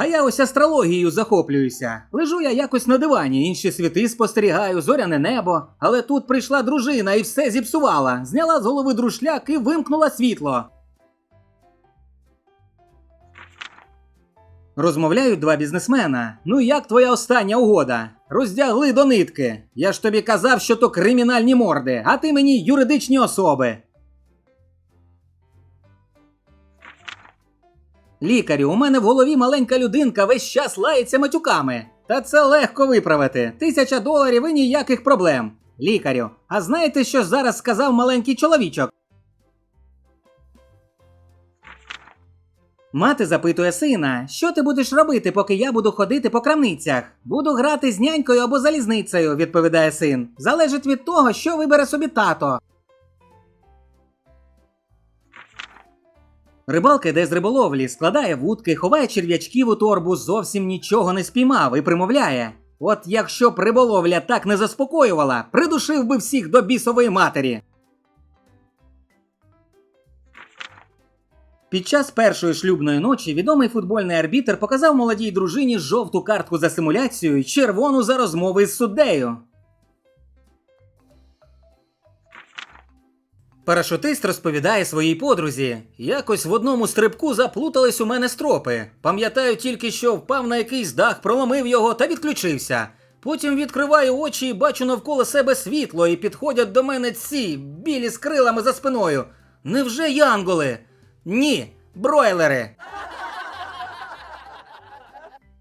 А я ось астрологією захоплююся. Лежу я якось на дивані, інші світи спостерігаю, зоряне небо. Але тут прийшла дружина і все зіпсувала. Зняла з голови друшляк і вимкнула світло. Розмовляють два бізнесмена. Ну як твоя остання угода? Роздягли до нитки. Я ж тобі казав, що то кримінальні морди, а ти мені юридичні особи. Лікарю, у мене в голові маленька людинка весь час лається матюками. Та це легко виправити. Тисяча доларів і ніяких проблем. Лікарю, а знаєте, що зараз сказав маленький чоловічок? Мати запитує сина, що ти будеш робити, поки я буду ходити по крамницях? Буду грати з нянькою або залізницею, відповідає син. Залежить від того, що вибере собі тато. Рибалка йде з риболовлі, складає вудки, ховає черв'ячків у торбу, зовсім нічого не спіймав і примовляє. От якщо б риболовля так не заспокоювала, придушив би всіх до бісової матері. Під час першої шлюбної ночі відомий футбольний арбітр показав молодій дружині жовту картку за симуляцію і червону за розмови з суддею. Парашутист розповідає своїй подрузі: якось в одному стрибку заплутались у мене стропи. Пам'ятаю тільки, що впав на якийсь дах, проломив його та відключився. Потім відкриваю очі і бачу навколо себе світло, і підходять до мене ці білі з крилами за спиною. Невже янголи? Ні, бройлери.